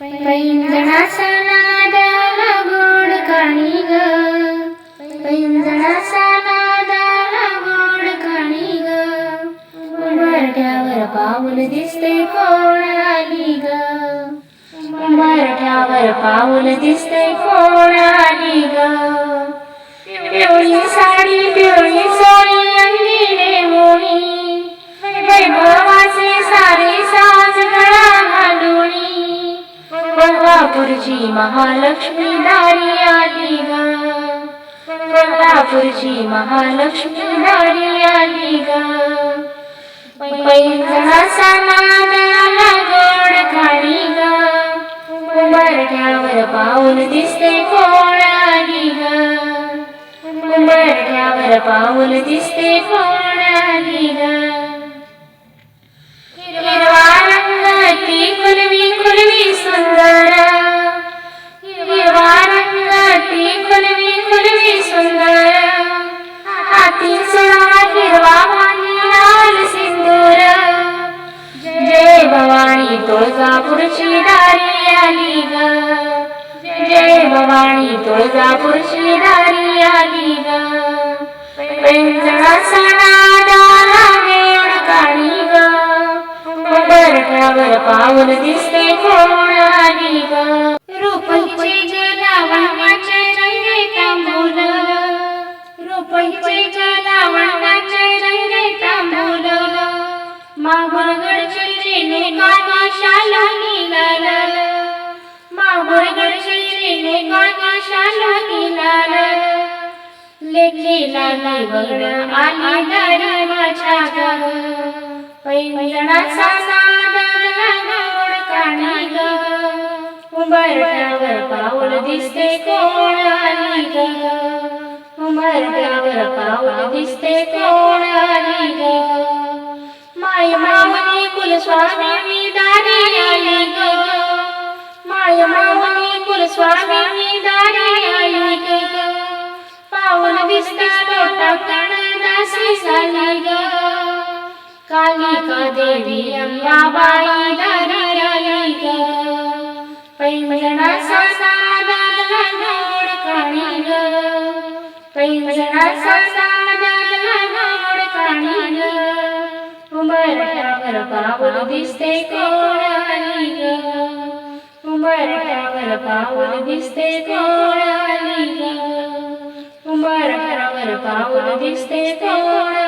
पैंजणाचा नादाला गोड काणी ग. पैंजणाचा नादाला गोड काणी ग. उंबरठ्यावर पाऊल दिसते कोण आली ग. उंबरठ्यावर पाऊल दिसते कोण आली ग. पिवळी साडी कोल्हापूरची महालक्ष्मी दारी आली ग. कोल्हापूरची महालक्ष्मी दारी आली ग. पैंजणाचा गोड खाणी ग. उंबरठ्यावर पाऊल दिसते कोण आली ग. उंबरठ्यावर पाऊल दिसते कोण तुळजापूरची दारी आली ग. जय भवानी तुळजापूरची दारी आली ग. पैंजणाचा पाऊल दिसते कोण आली ग. रूपहिचे लावण्याचे रंगे तांबूल. रूपहिचे लावण्याचे रंगे तांबूल. मागुरगड चिरीने काका काका किनार लेखीला निवड आली दारी माझ्या ग पैंजणाचा नादाला गोड काणी ग उंबरठ्यावर पाऊल दिसते कोण आली ग उंबरठ्यावर पाऊल दिसते कोण आली ग माय मामनी कुलस्वामी मी दारी आली ग माय मामनी कुलस्वामी मी दारी आली ग. पाऊल दिसते लोटाकण दासी झाली ग. कालिका देवी अंबाबाई दारी आली ग. पैंजणाचा नादाला गोड काणी ग. पैंजणाचा नादाला गोड काणी ग. उंबरठ्यावर पाऊल दिसते कोण ग? उंबरठ्यावर पाऊल दिसते कोणाली? आली पाऊल दिसते कोण